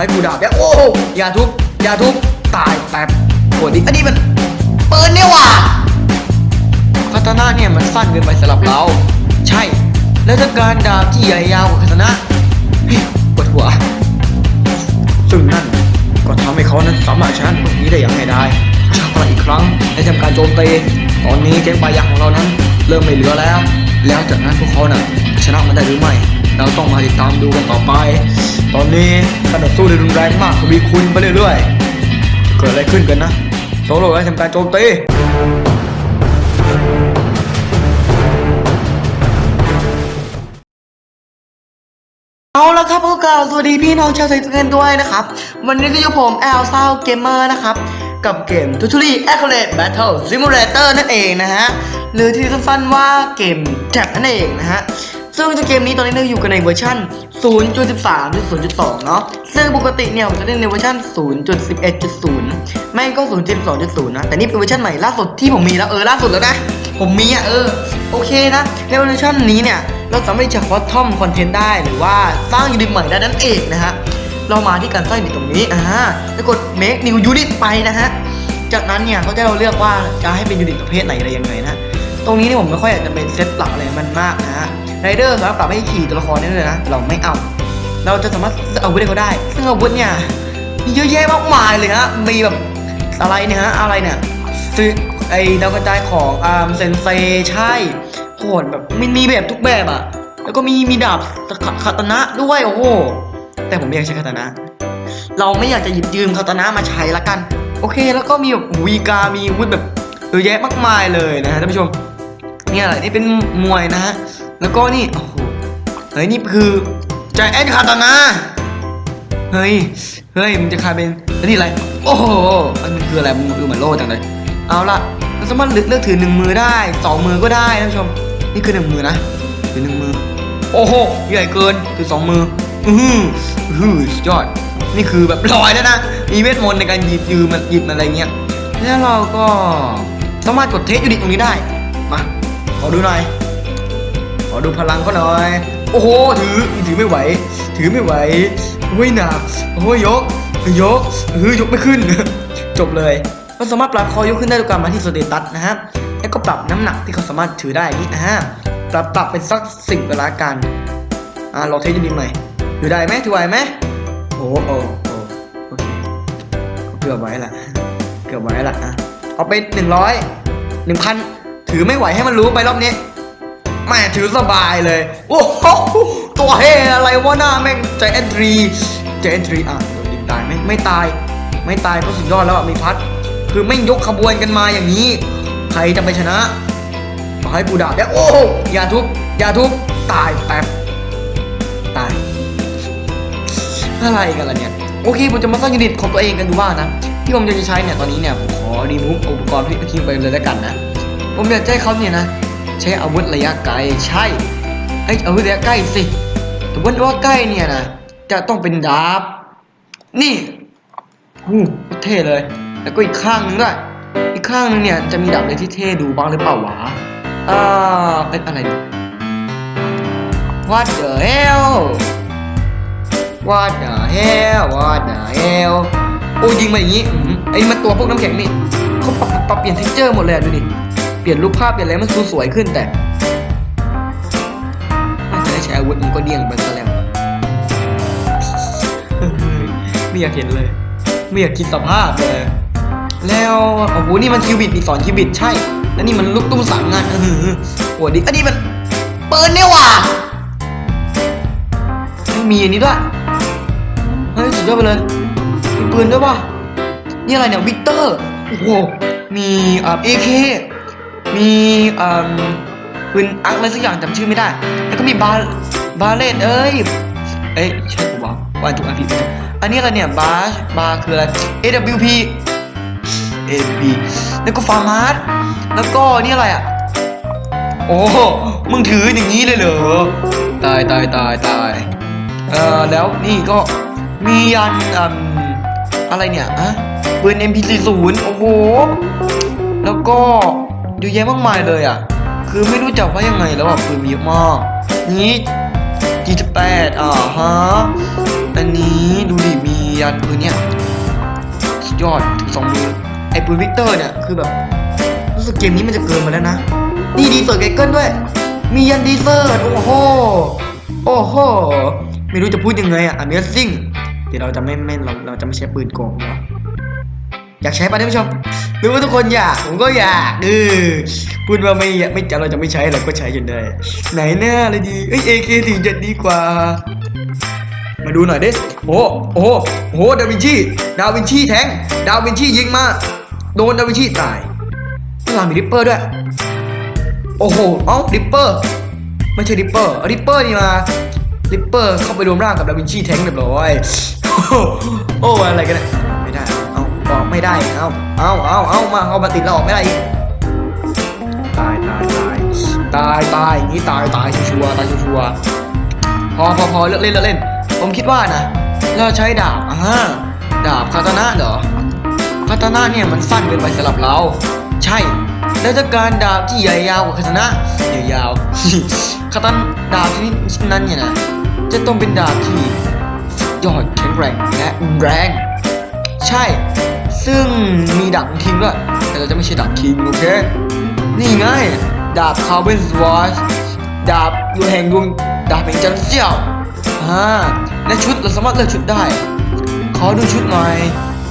ให้กูด่าแล้วโอ้โหอย่าทุบอย่าทุบตายแป๊บโหดิอันนี้มันปืนเนี่ยว่ะคาตานะเนี่ยมันสั้นเกินไปสำหรับเรา ใช่ แล้วถ้าการดาบที่ใหญ่ยาวกว่าคาตานะเฮ้ยปวดหัว ซึ่งนั่นก็ทำให้เขานั้นสามารถชนะพวกนี้ได้อย่างง่ายดายชาติอีกครั้งในทำการโจมตีตอนนี้เจ๊งปลายางของเรานั้น เริ่มไม่เหลือแล้ว แล้วจากนั้นพวกเขาน่ะจะชนะมันได้หรือไม่ เราต้องมาติดตามดูกันต่อไป ตอนนี้การต่อสู้ได้รุนแรงมากทวีคูณไปเรื่อยๆเกิดอะไรขึ้นกันนะโซโล่ได้ทำการโจมตีเอาละครับพวกเราสวัสดีพี่น้องชาวไทยทุกท่านด้วยนะครับ วันนี้ก็อยู่ผมแอลซาวเกมเมอร์นะครับ กับเกม t u t o r i a c c u r a t e Battle Simulator นั่นเองนะฮะ หรือที่สั้นๆว่าเกมแท็บนั่นเองนะฮะ ซึ่งเกมนี้ตอนนี้เราอยู่กันในเวอร์ชัน0.13หรือ0.2 เนาะ ซึ่งปกติเนี่ยผมจะเล่นในเวอร์ชัน0.11.0 ไม่ก็ 0.12.0 นะ แต่นี่เป็นเวอร์ชันใหม่ล่าสุดที่ผมมีแล้ว เออล่าสุดแล้วนะ ผมมีอะเออ โอเคนะในเวอร์ชันนี้เนี่ย เราสามารถจะคอสทอมคอนเทนต์ได้หรือว่าสร้างยูนิตใหม่ได้นั่นเองนะฮะ เรามาที่การสร้างยูนิตตรงนี้ อ่าแล้วกด make new unit ไปนะฮะ จากนั้นเนี่ยเขาจะเราเลือกว่าจะให้เป็นยูนิตประเภทไหนอะไรยังไงนะ ตรงนี้เนี่ยผมไม่ค่อยอยากจะเป็นเซตหลักอะไรมันมากนะฮะ ไรเดอร์สามารถปรับให้ขี่ตัวละครได้เลยนะ เราไม่เอา เราจะสามารถซื้อาวุธให้เขาได้ ซึ่งอาวุธเนี่ยมีเยอะแยะมากมายเลยฮะ มีแบบอะไรเนี่ยฮะ อะไรเนี่ยซื้อไอ้ดาวกระจายของอาร์มเซนเซใช่โหดแบบมันมีแบบทุกแบบอะแล้วก็มีมีดาบคาตานะด้วยโอ้โห แต่ผมไม่อยากใช้คาตนะ เราไม่อยากจะหยิบยืมคาตนะมาใช้ละกัน โอเค แล้วก็มีแบบวีกา มีวุธแบบเยอะแยะมากมายเลยนะฮะท่านผู้ชมเนี่ยอะไรนี่เป็นมวยนะฮะ แล้วก็นี่โอ้โหเฮ้ยนี่คือใจแอนคาตานะเฮ้ยเฮ้ยมันจะคลายเป็นแล้วนี่อะไรโอ้โหมันคืออะไรมันดูเหมือนโล่จังเลยเอาละเราสามารถเลือกเลือกถือหนึ่งมือได้สองมือก็ได้ท่านผู้ชมนี่คือหนึ่งมือนะถือหนึ่งมือ โอ้โหใหญ่เกินคือสองมืออือหืออื้อหือสุดยอดนี่คือแบบลอยแล้วนะมีเวทมนต์ในการหยิบยืมมันหยิบอะไรเงี้ยแล้วเราก็สามารถกดเทสยูนิตตรงนี้ได้มาขอดูหน่อย ขอดูพลังเขาหน่อย โอ้โห ถือ ถือไม่ไหว ถือไม่ไหวโอ้ยหนักโอ้ยยก ยกเฮ้ยยกไม่ขึ้น จบเลยเราสามารถปรับคอยกขึ้นได้ด้วยการมาที่สเตตัสนะฮะ แล้วก็ปรับน้ำหนักที่เขาสามารถถือได้นี่นะฮะ ปรับปรับเป็นสักสิบเวลากัน อ่าเราเทสยูนิตใหม่ถือได้ไหมถือไหวไหมโอ้โอ้โอ้โอเคเกือบไว้ละเกือบไว้ละอะเอาไปหนึ่งร้อยหนึ่งพันถือไม่ไหวให้มันรู้ไปรอบนี้ แม่ถือสบายเลย โอ้โหตัวเฮอะไรวะหน้าแม่งใจแอนทรีใจแอนทรีอะโดนดิงตายไหมไม่ตาย ไม่ตายก็สุดยอดแล้วอะมีพัด คือแม่งยกขบวนกันมาอย่างนี้ ใครจะไปชนะขอให้กูด่าแล้วโอ้โหอย่าทุบอย่าทุบตายแป๊บตาย อะไรกันล่ะเนี่ย โอเคผมจะมาสร้างยูนิตของตัวเองกันดูบ้างนะ ที่ผมจะใช้เนี่ยตอนนี้เนี่ยผมขอรีมูฟอุปกรณ์ที่ทิ้งไปเลยแล้วกันนะ ผมอยากให้เขาเนี่ยนะ ใช้อาวุธระยะไกลใช่ไอ้อาวุธระยะใกล้สิแต่ว่าว่าใกล้เนี่ยนะจะต้องเป็นดาบ นี่หูเท่เลย แล้วก็อีกข้างนึงด้วยอีกข้างนึงเนี่ยจะมีดาบอะไรที่เท่ดูบ้างหรือเปล่าวะอ่าเป็นอะไรดี What the hell What the hell What the hell โอ้ยิงมาอย่างนี้ไอ้มันตัวพวกน้ำแข็งนี่เขาปรับปรับเปลี่ยนเท็กเจอร์หมดเลยดูดิ ลี่ยนรูปภาพเปลี่ยนอะไรมันดูสวยขึ้นแต่น่าจะได้ใช้อาวุธมันก็เดี่ยงไปซะแล้วไม่อยากเห็นเลย ไม่อยากคิดสภาพเลย แล้วโอ้โหนี่มันคิวบิตนี่สอนคิวบิตใช่ แล้วนี่มันลูกตุ้มสามงานเออโอ้ดิอันนี้มันปืนเนี่ยว่ะไม่มีอันนี้ด้วยเฮ้ยสุดยอดไปเลยมีปืนด้วยป่ะนี่อะไรเนี่ยวิกเตอร์โอ้โหมีอ่าเอเค มีอ่าปืนอักอะไรสักอย่างจำชื่อไม่ได้ แล้วก็มีบาบาเลตเอ้ยเอ้ยใช่ปะวะว่าถูกอันผิดอันนี้อะไรเนี่ยบาบาคืออะไร AWP AWP แล้วก็ฟาร์มาร์แล้วก็นี่อะไรอะโอ้มึงถืออย่างนี้เลยเหรอตายตายตายตายเอ่อแล้วนี่ก็มียันอืมอะไรเนี่ยอะปืน MP40 โอ้โห แล้วก็ เยอะแยะมากมายเลยอะ คือไม่รู้จักว่ายังไงแล้วอะปืนมีเยอะมากนี้ G8 อ่าฮะอันนี้ดูดิมีกันปืนเนี่ยสุดยอดถึงสองมือไอ้ปืนวิกเตอร์เนี่ยคือแบบรู้สึกเกมนี้มันจะเกินมาแล้วนะ นี่ดีเซอร์ไกเกิลด้วย มียันดีเซอร์โอ้โหโอ้โหไม่รู้จะพูดยังไงอะ Amazing เดี๋ยวเราจะไม่ไม่เราเราจะไม่ใช้ปืนโกงเนาะ อยากใช้ป่ะท่านผู้ชมหรือว่าทุกคนอยาก ผมก็อยากเออพูดว่าไม่ไม่จะเราจะไม่ใช้เราก็ใช้จนได้ ไหนแน่เลยดี เอ้ย AK สี่เจ็ดดีกว่า มาดูหน่อยดิโอ้โอ้โหดาวินชีดาวินชีแทง ดาวินชียิงมา โดนดาวินชีตายข้างหลังมีริปเปอร์ด้วย โอ้โห เอ้าริปเปอร์ไม่ใช่ริปเปอร์ริปเปอร์นี่มาริปเปอร์เข้าไปรวมร่างกับดาวินชีแทงเรียบร้อย โอ้โหโอ้อะไรกันเนี่ยไม่ได้ ออกไม่ได้ เอาเอาเอาเอามาเอามาติดแล้วออกไม่ได้อีกตายตายตายตายตายอย่างนี้ตายตายชัวร์ตายชัวร์พอพอพอเลิกเล่นเลิกเล่น ผมคิดว่านะเราใช้ดาบอ่าดาบคาตานะเหรอคาตานะเนี่ยมันสั้นเกินไปสำหรับเรา ใช่แล้วถ้าการดาบที่ใหญ่ยาวกว่าคาตานะยาวคาตานดาบชนิดนั้นเนี่ยนะจะต้องเป็นดาบที่ยอดแข็งแรงและแรง ใช่ ซึ่งมีดาบของคิงด้วย แต่เราจะไม่ใช่ดาบคิงโอเค นี่ไง ดาบคาร์เวนสวอชดาบดวงแห่งดวงดาบแห่งจันทร์เสี่ยวอ่าและชุดเราสามารถเลือกชุดได้ ขอดูชุดหน่อย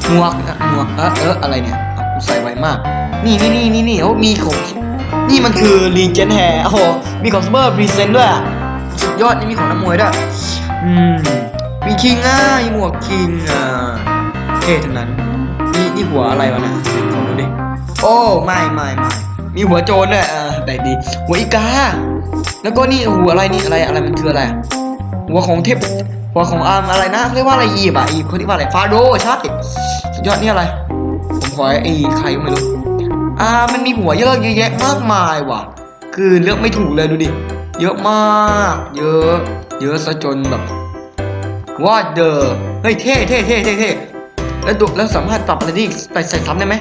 หมวกนะหมวกเออเอออะไรเนี่ยใส่ไวมาก นี่นี่นี่นี่นี่โอ้มีของนี่มันคือรีเจนแฮร์โอ้โหมีของซูเปอร์พรีเซนต์ด้วยสุดยอดนี่มีของนักมวยด้วยอืมมีคิงอะมีหมวกคิงอะเท่ทั้งนั้น นี่หัวอะไรวะนะลอดูดิ โอ้ไม่ไม่ไม่มีหัวโจรด้วยอ่าได้ดี หัวอีกา แล้วก็นี่หัวอะไรนี่อะไรอะไรมันคืออะไร หัวของเทพหัวของอาร์มอะไรนะเรียกว่าอะไรอีบอะอีบเขาเรียกว่าอะไรฟาโดใช่สุดยอดนี่อะไร ผมขอไอ้ใครก็ไม่รู้อ่ามันมีหัวเยอะเยอะแยะมากมายว่ะ คือเลือกไม่ถูกเลยดูดิ เยอะมาก เยอะ เยอะซะจนแบบว่าเดอเฮ้ยเท่เท่เท่เท่เท่ แล้วดูแล้วสามารถปรับอะไรได้อีกใส่ใส่ซ้ำได้ไหม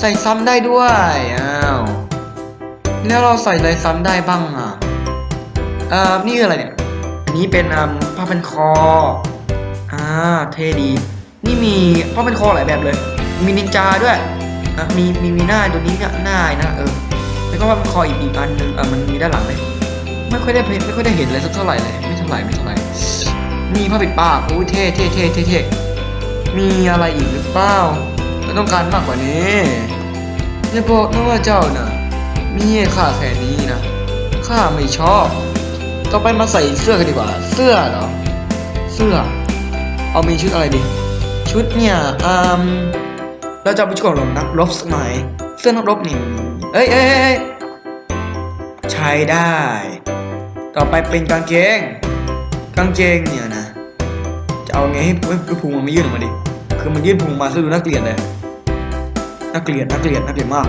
ใส่ซ้ำได้ด้วยอ้าวแล้วเราใส่อะไรซ้ำได้บ้างอะอ่านี่คืออะไรเนี่ยนี้เป็นอ่าผ้าพันคออ่าเท่ดี นี่มีผ้าพันคอหลายแบบเลย มีนินจาด้วยอะมีมีมีหน้าตัวนี้เนี่ยหน้านะเออแล้วก็ผ้าพันคออีกอีกอันหนึงอะมันมีด้านหลังเลยไม่ค่อยได้ไม่ค่อยได้เห็นเลยสักเท่าไหร่เลยไม่เท่าไหร่ไม่เท่าไหร่มีผ้าปิดปากโอ้เท่เท่เท่เท่เท่ มีอะไรอีกหรือเปล่าเราต้องการมากกว่านี้อย่าบอกนะว่าเจ้าน่ะมีให้ข้าแค่นี้นะข้าไม่ชอบ ต่อไปมาใส่เสื้อกันดีกว่า เสื้อเหรอ เสื้อ เอามีชุดอะไรดี ชุดเนี่ยอืมเราจะไปชุดของนักรบสักหน่อยเสื้อนักรบนี่เอ้ยเอ้ยเอ้ยใช้ได้ ต่อไปเป็นกางเกง กางเกงเนี่ยนะ จะเอาไงให้ให้พุงมันไม่ยื่นออกมาดิ คือมันยื่นพุงมาซะดูน่าเกลียดเลยน่าเกลียดน่าเกลียดน่าเกลียดมาก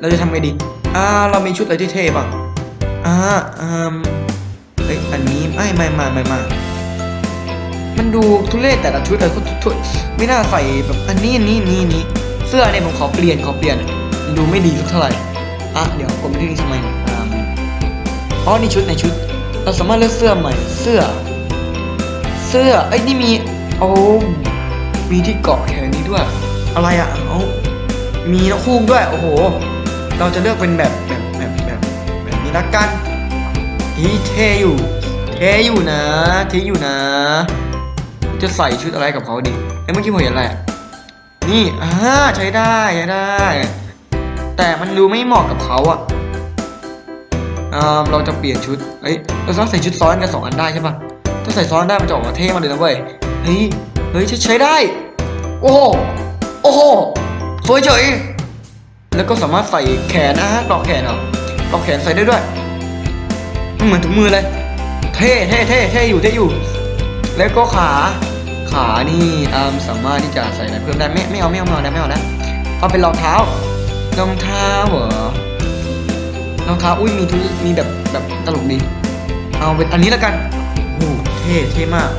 เราจะทำไงดีอ่าเรามีชุดอะไรที่เท่บ้างอ่าอืมเฮ้ยอันนี้ไม่ไม่ไม่ไม่ไม่มันดูทุเรศแต่ละชุดเลยทุทุไม่น่าใส่แบบอันนี้อันนี้นี้นี้เสื้อเนี่ยผมขอเปลี่ยนขอเปลี่ยนมันดูไม่ดีสักเท่าไหร่อะเดี๋ยวกดไปที่นี่ทำไมเนี่ยอ่าอ๋อนี่ชุดในชุด เราสามารถเลือกเสื้อใหม่ เสื้อ เสื้อไอ้ยนี่มี โอ้ มีที่เกาะแขนนี้ด้วย อะไรอะเอามีนกคูกด้วย โอ้โห เราจะเลือกเป็นแบบแบบแบบแบบแบบนี้ละกันอีเทอยู่ เทอยู่นะเทอยู่นะ จะใส่ชุดอะไรกับเขาดีเอ้เมื่อกี้ผมเห็นอะไรอะนี่อ่าใช้ได้ใช้ได้ แต่มันดูไม่เหมาะกับเขาอะอ่าเราจะเปลี่ยนชุด เอ้ย เราสามารถใส่ชุดซ้อนกันสองอันได้ใช่ปะถ้าใส่ซ้อนได้มันจะออกมาเท่มากเลยนะเว้ย เฮ้ย เฮ้ยใช้ใช้ได้ โอ้โห โอ้โหสวยเฉยแล้วก็สามารถใส่แขนนะฮะปลอกแขนเหรอปลอกแขนใส่ได้ด้วยมันเหมือนถุงมือเลย เท่เท่เท่เท่อยู่เท่อยู่ แล้วก็ขา ขานี่อามสามารถที่จะใส่อะไรเพิ่มได้ไม่ไม่เอาไม่เอาไม่เอานะไม่เอานะเอาเป็นรองเท้ารองเท้าเหรอรองเท้าอุ้ยมีทุกมีแบบแบบตลกดี เอาเป็นอันนี้แล้วกันโอ้โหเท่เท่มาก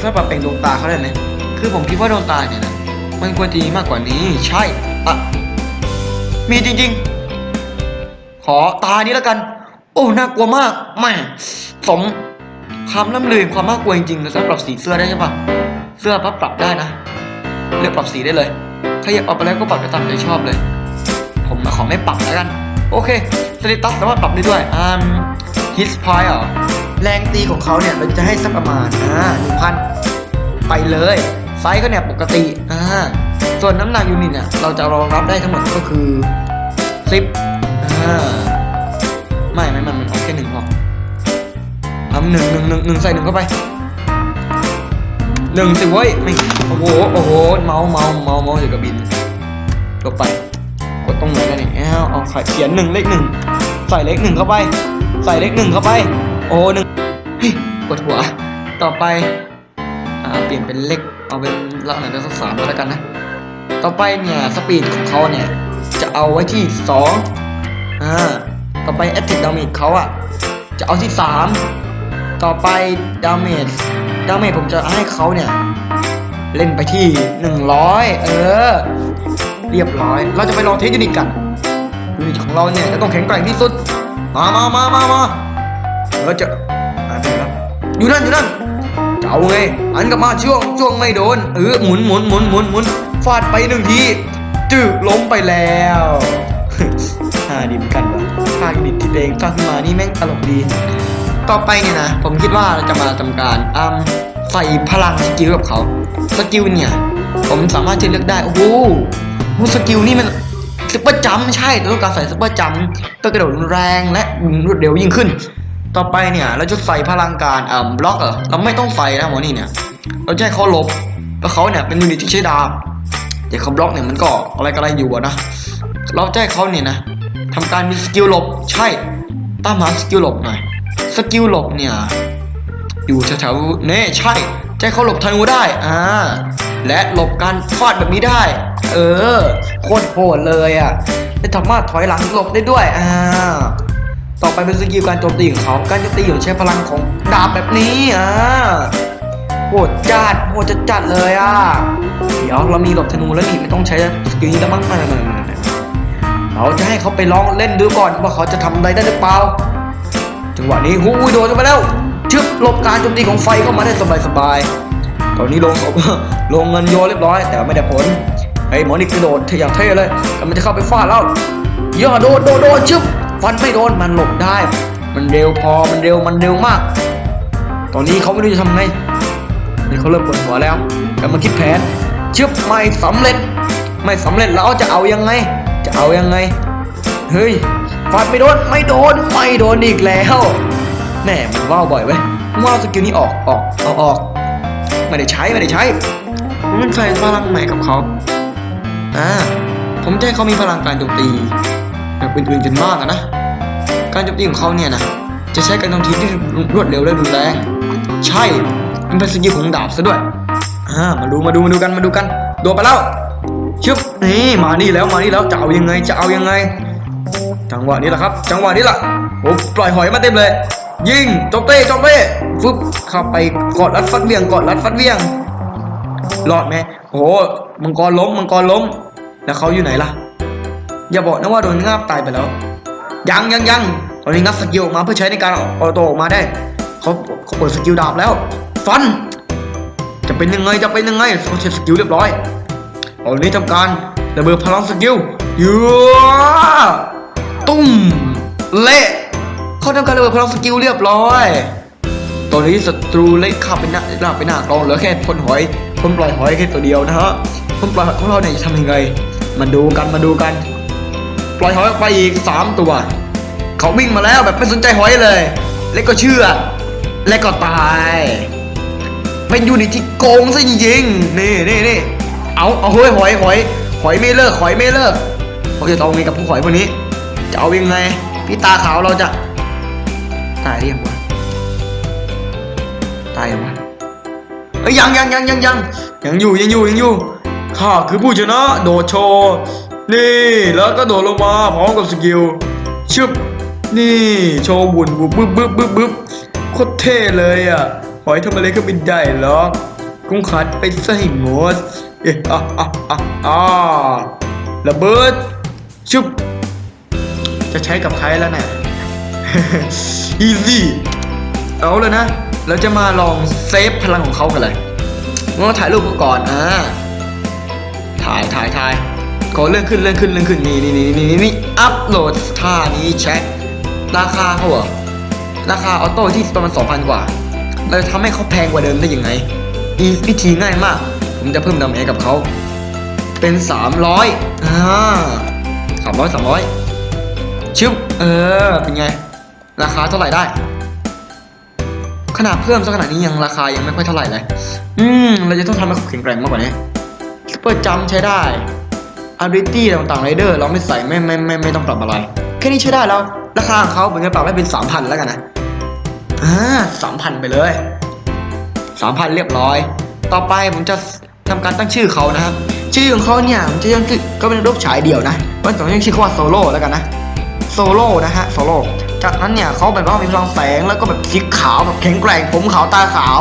แล้วถ้าปรับเป็นดวงตาเขาได้ไหมคือผมคิดว่าดวงตาเนี่ยนะมันควรจะมีมากกว่านี้ใช่อะมีจริงๆ ขอตานี้แล้วกัน โอ้น่ากลัวมากแม่สมคำล่ำลือความน่ากลัวจริงๆแล้วสำหรับสีเสื้อได้ใช่ปะเสื้อปั๊บปรับได้นะเลือกปรับสีได้เลยถ้าอยากเอาไปแล้วก็ปรับไปตามใจชอบเลย ผมขอไม่ปรับแล้วกัน โอเคสเตตัสสามารถปรับได้ด้วยอ่าฮิสพอยเหรอ แรงตีของเขาเนี่ยเราจะให้สักประมาณอ่าหนึ่งพันไปเลยไซส์ก็เนี่ยปกติอ่าส่วนน้ำหนักยูนิตเนี่ยเราจะรองรับได้ทั้งหมดก็คือสิบอ่าไม่ไม่ไม่มันเอาแค่หนึ่งพอเอาหนึ่งหนึ่งหนึ่งหนึ่งใส่หนึ่งเข้าไปหนึ่งสิเว้ยไม่โอ้โหโอ้โหเมาเมาเมาเมาเดี๋ยวกับบินลบไปกดตรงไหนกันเนี่ยเอาเอาเขียนหนึ่งเลขหนึ่งใส่เลขหนึ่งเข้าไป ใส่เลขหนึ่งเข้าไป โอ้หนึ่งเฮ้ยปวดหัว ต่อไป อ่า เปลี่ยนเป็นเลขเอาเป็นละหนจะสักสามแล้วกันนะ ต่อไปเนี่ย สปีดของเขาเนี่ย จะเอาไว้ที่สองอ่า ต่อไป a t t a c k damage เขาอะจะเอาที่สาม ต่อไป damage damage ผมจะให้เขาเนี่ย เล่นไปที่หนึ่งร้อยเออ เรียบร้อย เราจะไปลองเทสยูนิตกันยูนิตของเราเนี่ยจะต้องแข็งแกร่งที่สุด มามามามามา เราจะหายไปแล้วอยู่นั่นอยู่นั่นจะเอาไงอันกลับมาช่วงช่วงไม่โดนเออหมุนหมุนหมุนหมุนหมุนฟาดไปหนึ่งทีจึกล้มไปแล้วฮ่าดีเหมือนกันวะภาคดิบที่เองสร้างขึ้นมานี่แม่งตลกดี ต่อไปเนี่ยนะ ผมคิดว่าเราจะมาทำการอืมใส่พลังสกิลกับเขาสกิลเนี่ย ผมสามารถจะเลือกได้ โอ้โหสกิลนี่มันซุปเปอร์จัมใช่ต้องการใส่ซุปเปอร์จัมเพื่อกระโดดแรงและรวดเร็วยิ่งขึ้น ต่อไปเนี่ย เราจะใส่พลังการอ่าบล็อกเหรอเราไม่ต้องใส่นะหมอนี่เนี่ย เราจะให้เขาหลบเพราะเขาเนี่ยเป็นยูนิตที่ใช้ดาบแต่เขาบล็อกเนี่ยมันก็อะไรก็อะไรอยู่นะเราจะให้เขาเนี่ยนะทำการมีสกิลหลบใช่ตามหาสกิลหลบหน่อยสกิลหลบเนี่ยอยู่แถวๆเน่ใช่จะให้เขาหลบธนูได้อ่าและหลบการฟาดแบบนี้ได้ เออโคตรโหดเลยอะจะสามารถถอยหลังหลบได้ด้วยอ่า ต่อไปเป็นสกิลการโจมตีของเขาการโจมตีของใช้พลังของดาบแบบนี้อ่าโหดจัดโหดจัดจัดเลยอะเดี๋ยวเรามีหลบธนูแล้วนี่ไม่ต้องใช้สกิลนี้แล้วมั้งเราจะให้เขาไปลองเล่นดูก่อนว่าเขาจะทำอะไรได้หรือเปล่าจังหวะนี้หูยโดนเข้าไปแล้วชึบหลบการโจมตีของไฟเข้ามาได้สบายสบายตอนนี้ลงศพลงเงินโยเรียบร้อย แต่ไม่ได้ผลไอ้หมอนี่กระโดดเทอย่างเท่เลยกำลังจะเข้าไปฟาดแล้วย่อโดนโดนโดนชึบ ฟันไม่โดนมันหลบได้ มันเร็วพอมันเร็วมันเร็วมาก ตอนนี้เขาไม่รู้จะทำไงนี่เขาเริ่มปวดหัวแล้วกำลังคิดแผนเชึบไม่สำเร็จ ไม่สำเร็จแล้วจะเอายังไง จะเอายังไง เฮ้ยฟาดไม่โดนไม่โดนไม่โดนอีกแล้วแหม่มันว่าวบ่อยเว้ยว่าวสกิลนี้ออกออกเอาออกไม่ได้ใช้ไม่ได้ใช้มันใส่พลังใหม่กับเขาอ่าผมจะให้เขามีพลังการโจมตี แบบอื่นๆจนมากอะนะ การโจมตีของเขาเนี่ยนะจะใช้การโจมตีที่รวดเร็วและรุนแรงใช่มันเป็นสกิลของดาบซะด้วยอ่ามาดูมาดูมาดูกันมาดูกันโดนไปแล้วชึบนี่มานี่แล้วมานี่แล้วจะเอายังไงจะเอายังไง จังหวะนี้แหละครับ จังหวะนี้แหละโอ้ปล่อยหอยมาเต็มเลย ยิงจบเต้จบเต้ฟึบเข้าไปกอดรัดฟัดเวียงกอดรัดฟัดเวียงรอดไหมโอ้โหมังกรล้มมังกรล้ม แล้วเขาอยู่ไหนล่ะ อย่าบอกนะว่าโดนงาบตายไปแล้ว ยังยังยังตอนนี้งับสกิลออกมาเพื่อใช้ในการเอาตัวออกมาได้เขาเขาเปิดสกิลดาบแล้ว ฟัน จะเป็นยังไงจะเป็นยังไงเขาใช้สกิลเรียบร้อยตอนนี้ทำการระเบิดพลังสกิลยูตุ้มเละเขาทำการระเบิดพลังสกิลเรียบร้อยตอนนี้ศัตรูเล็กขับไปหน้าหน้าไปหน้ากองเหลือแค่พลหอยพลปล่อยหอยแค่ตัวเดียวนะฮะพลปล่อยหอยของเราเนี่ยจะทำยังไงมาดูกันมาดูกัน ปล่อยหอยออกไปอีกสามตัว เขาวิ่งมาแล้วแบบไม่สนใจหอยเลยเล็กก็เชื่อ และก็ตาย เป็นยูนิตที่โกงซะจริงๆนี่นี่นี่เอาเอาเฮ้ยหอยหอยหอยไม่เลิกหอยไม่เลิกเขาจะเอาไงกับผู้หอยพวกนี้ จะเอายังไงพี่ตาขาวเราจะ ตายหรือยังวะตายยังวะเอ้ยยังยังยังยังยังยังอยู่ยังอยู่ยังอยู่ข้าคือผู้ชนะโดดโชว์ นี่แล้วก็โดดลงมาพร้อมกับสกิลชึบนี่โชว์บุญบุบบึบบึบบึบบึบโคตรเท่เลยอะหอยทำอะไรก็บินได้หรอกกุ้งขัดไปใส่หมดเอ๊ะอะอะอะอะระเบิดชึบจะใช้กับใครแล้วเนี่ยอีซี่เอาเลยนะ เราจะมาลองเซฟพลังของเขากันเลยงั้นก็ถ่ายรูปก่อนอ่าถ่ายถ่ายถ่าย ขอเลื่อนขึ้นเลื่อนขึ้นเลื่อนขึ้นนี่นี่นี่นี่นี่อัพโหลดท่านี้แช็คราคาเขาเหรอราคาออโต้ที่ประมาณสองพันกว่าเราจะทำให้เขาแพงกว่าเดิมได้ยังไงอีวิธีง่ายมาก ผมจะเพิ่มดาเมจกับเขาเป็นสามร้อยอ่าสามร้อยสามร้อยชิบเออเป็นไง ราคาเท่าไหร่ได้ ขนาดเพิ่มสักขนาดนี้ยังราคายังไม่ค่อยเท่าไหร่เลย อืม เราจะต้องทำให้เขาแข็งแกร่งมากกว่านี้ซุปเปอร์จัมใช้ได้ ability ต่างๆไรเดอร์เราไม่ใส่ไม่ไม่ไม่ไม่ต้องปรับอะไร แค่นี้ใช้ได้แล้ว ราคาของเขาเป็นไงปรับให้เป็นสามพันแล้วกันนะอ่าสามพันไปเลยสามพันเรียบร้อย ต่อไปผมจะทำการตั้งชื่อเขานะครับ ชื่อของเขาเนี่ยผมจะยังคือก็เป็นรูปฉายเดี่ยวนะวันต่อยังชื่อเขาว่าโซโล่แล้วกันนะโซโล่นะฮะโซโล่จากนั้นเนี่ยเขาแบบว่ามีพลังแสงแล้วก็แบบสีขาวแบบแข็งแกร่งผมขาวตาขาว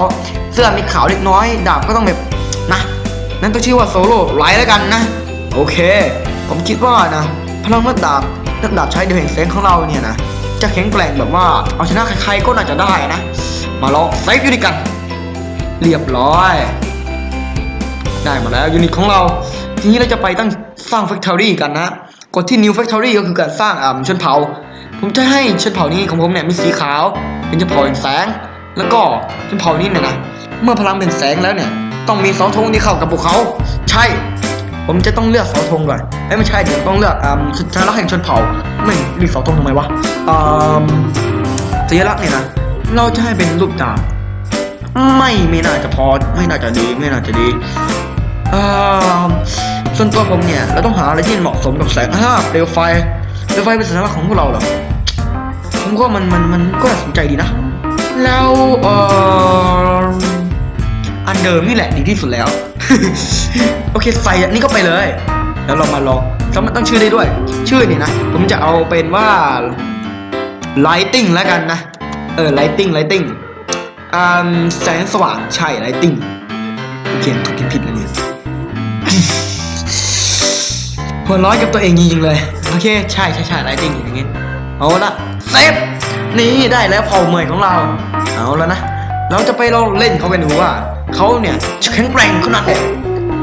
เสื้อมีขาวเล็กน้อย ดาบก็ต้องแบบนะ นั่นต้องชื่อว่าโซโล่ไลท์แล้วกันนะ โอเค ผมคิดว่านะพลังนักดาบนักดาบใช้เดียวแห่งแสงของเราเนี่ยนะจะแข็งแกร่งแบบว่าเอาชนะใครๆก็น่าจะได้นะ มาลองเซฟยูนิตกัน เรียบร้อย ได้มาแล้วยูนิตของเรา ทีนี้เราจะไปตั้งสร้าง Factory กันนะกดที่ New Factory ก็คือการสร้างอ่าชนเผ่า ผมจะให้ชนเผ่านี้ของผมเนี่ยมีสีขาว เป็นชนเผ่าแห่งแสง แล้วก็ชนเผ่านี้เนี่ยนะ เมื่อพลังเป็นแสงแล้วเนี่ย ต้องมีเสาธงที่เข้ากับพวกเขา ใช่ ผมจะต้องเลือกเสาธงก่อนเอ้ยไม่ใช่เดี๋ยวต้องเลือกอ่าสัญลักษณ์แห่งชนเผ่า ไม่มีเสาธงทำไมวะอ่าสัญลักษณ์เนี่ยนะเราจะให้เป็นรูปดาบไม่ไม่น่าจะพอไม่น่าจะดีไม่น่าจะดีอ่อส่วนตัวผมเนี่ยเราต้องหาอะไรที่เหมาะสมกับแสงอ่าเปลวไฟเปลวไฟเป็นสัญลักษณ์ของพวกเราเหรอผมว่ามันมันมันก็สนใจดีนะ แล้วเอ่ออันเดิมนี่แหละดีที่สุดแล้ว โอเคใส่อันนี้ก็ไปเลย แล้วเรามาลองสามารถตั้งชื่อได้ด้วย ชื่อนี่นะ ผมจะเอาเป็นว่า lighting แล้วกันนะ เออ lighting lighting อ่าแสงสว่างใช่ lighting เขียนถูกเขียนผิดแล้วเนี่ยหัวร้อยกับตัวเองจริงๆเลย โอเค ใช่ใช่ใช่ lighting อย่างงี้เอาละเซฟนี่ได้แล้วเผ่าเหมยของเรา เอาแล้วนะ เราจะไปลองเล่นเขากันดูว่าเขาเนี่ยแข็งแกร่งขนาดไหน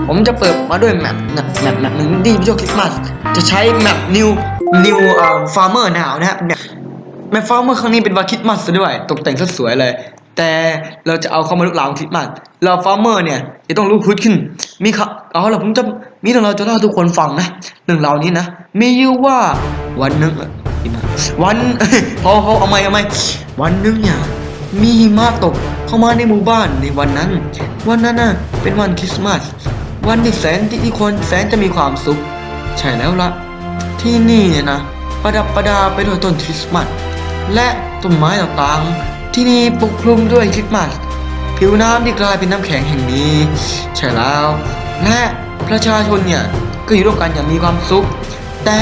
ผมจะเปิดมาด้วยแมปแมปแมปแมปหนึ่งที่พี่โจคริสต์มาสจะใช้แมป new new เอ่อ farmer now นะครับเนี่ยแม่ฟ้าเมื่อครั้งนี้เป็นวันคริดมาสซะด้วย ตกแต่งซะสวยเลย แต่เราจะเอาเข้ามาลุกลามคริดมาสเราฟาร์มเมอร์เนี่ยจะต้องรู้พุดขึ้น มีค่ะเอาล่ะผมจะมีเรื่องเราจะเล่าทุกคนฟังนะเรื่องรานี้นะมีอยู่ว่าวันหนึ่งวันพอพอเอาไหมเอาไหมวันหนึ่งเนี่ย มีหิมะตกเข้ามาในหมู่บ้านในวันนั้น วันนั้นน่ะเป็นวันคริสต์มาส วันที่แสนที่ทุกคนแสนจะมีความสุข ใช่แล้วละที่นี่เนี่ยนะประดับประดาไปด้วยต้นคริสต์มาสและต้นไม้ต่างๆ ที่นี่ปกคลุมด้วยคริสต์มาสผิวน้ำที่กลายเป็นน้ำแข็งแห่งนี้ ใช่แล้ว และประชาชนเนี่ยก็อยู่ร่วมกันอย่างมีความสุข แต่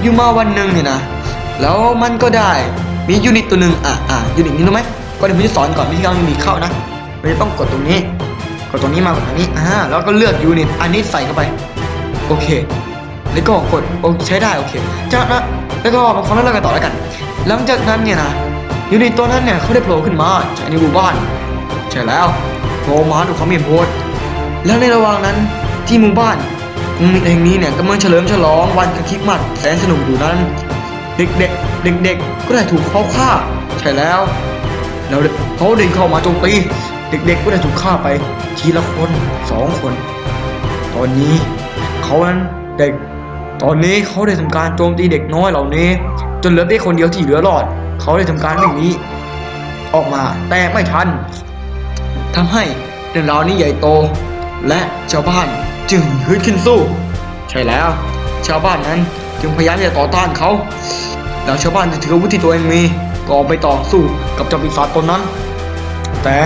อยู่มาวันหนึ่งเนี่ยนะ แล้วมันก็ได้มียูนิตตัวหนึ่งอะอะยูนิตนี้รู้ไหม ก็เดี๋ยวผมจะสอนก่อนวิธีการเอายูนิตเข้านะเราจะต้องกดตรงนี้ กดตรงนี้มากดตรงนี้อ่าแล้วก็เลือกยูนิตอันนี้ใส่เข้าไป โอเค แล้วก็กดโอใช้ได้โอเคจากนั้นแล้วก็มาฟังเรื่องกันต่อแล้วกัน หลังจากนั้นเนี่ยนะยูนิตตัวนั้นเนี่ยเขาได้โผล่ขึ้นมาจากในหมู่บ้านใช่แล้วโผล่มาดูความมีโพสแล้วในระหว่างนั้นที่หมู่บ้านแห่งนี้เนี่ยกำลังเฉลิมฉลองวันคริสต์มาสแสนสนุกอยู่นั้น เด็กๆเด็กๆก็ได้ถูกเขาฆ่าใช่แล้ว แล้วเขาเดินเข้ามาโจมตีเด็กๆก็ได้ถูกฆ่าไปทีละคนสองคน ตอนนี้เขานั้นเด็กตอนนี้เขาได้ทำการโจมตีเด็กน้อยเหล่านี้ จนเหลือเด็กคนเดียวที่เหลือรอด เขาได้ทำการวิ่งนี้ ออกมาแต่ไม่ทันทำให้เรื่องราวนี้ใหญ่โต และชาวบ้านจึงฮึดขึ้นสู้ ใช่แล้ว ชาวบ้านนั้นจึงพยายามจะต่อต้านเขาแล้วชาวบ้านจะถืออาวุธที่ตัวเองมี ก็ออกไปต่อสู้กับเจ้าปีศาจตนนั้น แต่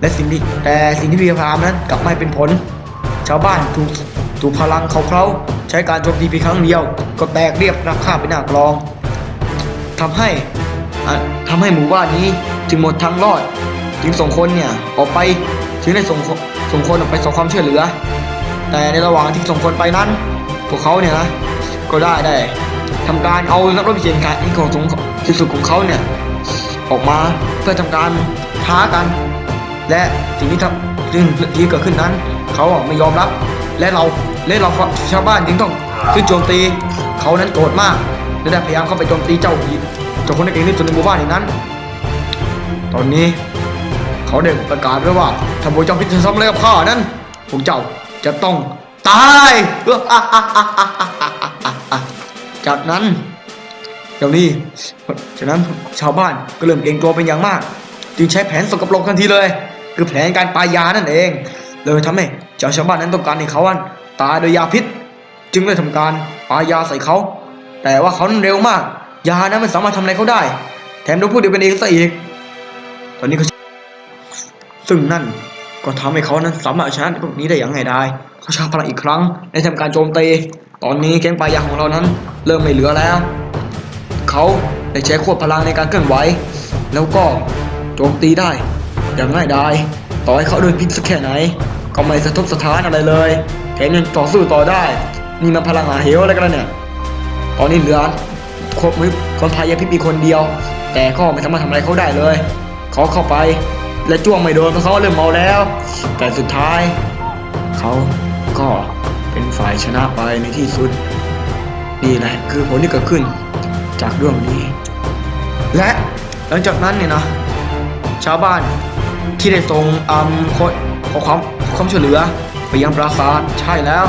และสิ่งที่แต่สิ่งที่พยายามนั้นกลับไม่เป็นผล ชาวบ้านถูกถูกพลังเขาเขาใช้การโจมตีเพียงครั้งเดียว ก็แตกเรียบรับค่าเป็นหน้ากลองทำให้อะทำให้หมู่บ้านนี้จึงหมดทางรอดจึงส่งคนเนี่ยออกไปจึงได้ส่งส่งคนออกไปส่งความช่วยเหลือ แต่ในระหว่างที่ส่งคนไปนั้น พวกเขาเนี่ยนะก็ได้ได้ ทำการเอานักรบพิเศษการของสูงที่สุดของเขาเนี่ยออกมาเพื่อทำการท้ากัน และสิ่งที่ทำซึ่งที่เกิดขึ้นนั้น เขาไม่ยอมรับ และเราและเราชาวบ้านจึงต้องขึ้นโจมตี เขานั้นโกรธมากและได้พยายามเข้าไปโจมตีเจ้าผีเจ้าคนนั้นเองที่สุดในหมู่บ้านนั้น ตอนนี้เขาได้ประกาศไว้ว่าถ้าพวกเจ้าพิจารณาอะไรกับข้านั้นพวกเจ้าจะต้องตาย จากนั้นเจ้านี้จากนั้นชาวบ้านก็เริ่มเกรงกลัวเป็นอย่างมาก จึงใช้แผนสกปรกทันทีเลย คือแผนการปายานั่นเอง เลยทำให้เจ้าชาวบ้านนั้นต้องการให้เขาตายโดยยาพิษ จึงได้ทำการปายาใส่เขา แต่ว่าเขานั้นเร็วมาก ยานั้นมันสามารถทำอะไรเขาได้ แถมโดนพูดเดียวเป็นเองซะอีก ตอนนี้เขาซึ่งนั่นก็ทำให้เขานั้นสามารถชนะพวกนี้ได้อย่างไรได้เขาชาพลังอีกครั้งในทำการโจมตี ตอนนี้แก๊งปลายาของเรานั้น เริ่มไม่เหลือแล้ว เขาได้ใช้ควบพลังในการเคลื่อนไหว แล้วก็โจมตีได้ อย่างง่ายดายต่อให้เขาเดินพิษสักแค่ไหน ก็ไม่สะทกสะท้านอะไรเลยแถมยังต่อสู้ต่อได้นี่มันพลังหาเหวอะไรกันเนี่ย ตอนนี้เหลือคนมือคนพายาพิษมีคนเดียว แต่ก็ไม่สามารถทำอะไรเขาได้เลยเขาเข้าไปและจ้วงไม่โดนเพราะเขาเริ่มเมาแล้ว แต่สุดท้าย เขาก็ เป็นฝ่ายชนะไปในที่สุด นี่แหละคือผลที่เกิดขึ้นจากเรื่องนี้ และหลังจากนั้นเนี่ยนะ ชาวบ้านที่ได้ส่งอืมขอขอความขอความช่วยเหลือ ไปยังปราสาทใช่แล้ว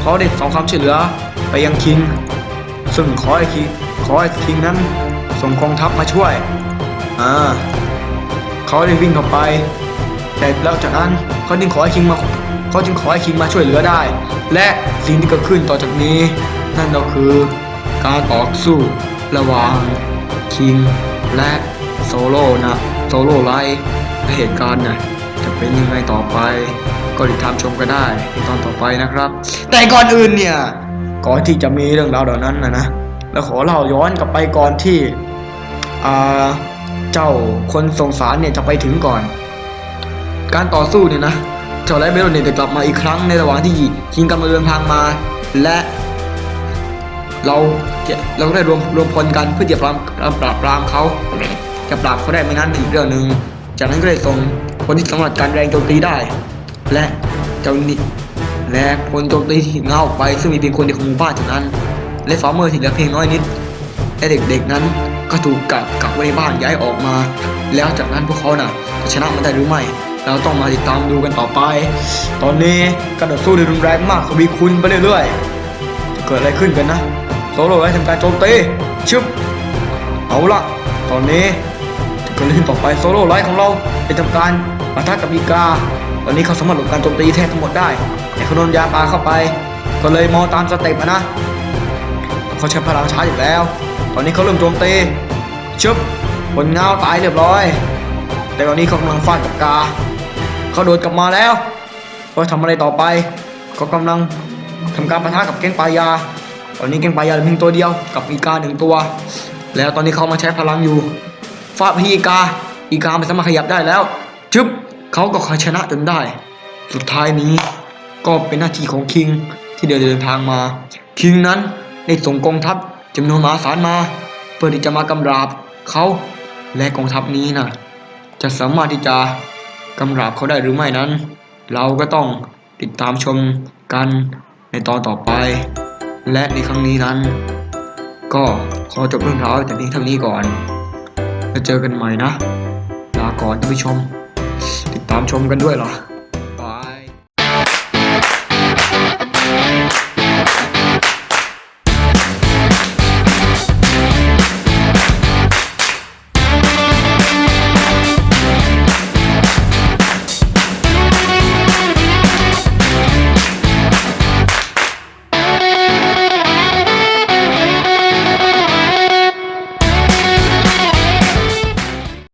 เขาได้ส่งความช่วยเหลือไปยังคิง ซึ่งขอให้คิงขอให้คิงนั้นส่งกองทัพมาช่วย อ่า เขาได้วิ่งเข้าไป แต่แล้วจากนั้นเขาจึงขอให้คิงมา เขาจึงขอให้คิงมาช่วยเหลือได้ และสิ่งที่เกิดขึ้นต่อจากนี้ นั่นก็คือการต่อสู้ระหว่างคิงและโซโล่นะโซโล่ไลท์เหตุการณ์น่ะจะเป็นยังไงต่อไป ก็ติดตามชมกันได้ในตอนต่อไปนะครับ แต่ก่อนอื่นเนี่ยก่อนที่จะมีเรื่องราวเหล่านั้นนะนะแล้วขอเล่าย้อนกลับไปก่อนที่เจ้าคนส่งสารเนี่ยจะไปถึงก่อน การต่อสู้เนี่ยนะ เจ้าไรเบลเนี่ยจะกลับมาอีกครั้งในระหว่างที่คิงกำลังเดินทางมา และเราเราก็ได้รวมรวมพลกันเพื่อจะปราบปราบปรามเขาจะปราบเขาได้ไหมนั้นอีกเรื่องหนึ่งจากนั้นก็ได้ส่งคนที่สามารถการแรงโจมตีได้ และเจ้านี่และพลโจมตีที่เงาออกไป ซึ่งมีเพียงคนเดียวของหมู่บ้านเท่านั้น และฟาร์มเมอร์ที่เหลือเพียงน้อยนิดและเด็กๆนั้นก็ถูกกักกักไว้ในบ้านย้ายออกมา แล้วจากนั้นพวกเขาน่ะจะชนะมันได้หรือไม่ เราต้องมาติดตามดูกันต่อไป ตอนนี้การต่อสู้ด้รุนแรงมากทวีคูณไปเรื่อยๆจะเกิดอะไรขึ้นกันนะโซโล่ได้ทำการโจมตีชึบเอาละตอนนี้จะเกิดอะไรขึ้นต่อไปโซโล่ไลท์ของเราได้ทำการปะทะกับอีกา ตอนนี้เขาสามารถหลบการโจมตีแทบทั้งหมดได้แต่เขาโดนยาปาเข้าไป ก็เลยมองตามสเต็ปนะเขาใช้พลังช้าอยู่แล้ว ตอนนี้เขาเริ่มโจมตีชึบผลเงาตายเรียบร้อย แต่ตอนนี้เขากำลังฟาดกับกา เขาโดดกลับมาแล้วเขาทำอะไรต่อไปเขากำลังทำการปะทะกับแก๊งปลายา ตอนนี้แก๊งปลายาเหลือเพียงตัวเดียวกับอีกาหนึ่งตัว แล้วตอนนี้เขามาใช้พลังอยู่ฟาดพี่อีกา อีกาไม่สามารถขยับได้แล้วชึบเขาก็ชนะจนได้ สุดท้ายนี้ก็เป็นหน้าที่ของคิงที่เดินเดินทางมา คิงนั้นได้ส่งกองทัพจำนวนมหาศาลมา เพื่อที่จะมากำราบเขาและกองทัพนี้นะจะสามารถที่จะ กำราบเขาได้หรือไม่นั้น เราก็ต้องติดตามชมกันในตอนต่อไป และในครั้งนี้นั้น ก็ขอจบเรื่องราวแต่นี้เท่านี้ก่อนแล้วเจอกันใหม่นะลาก่อนท่านผู้ชม ติดตามชมกันด้วยเหรอ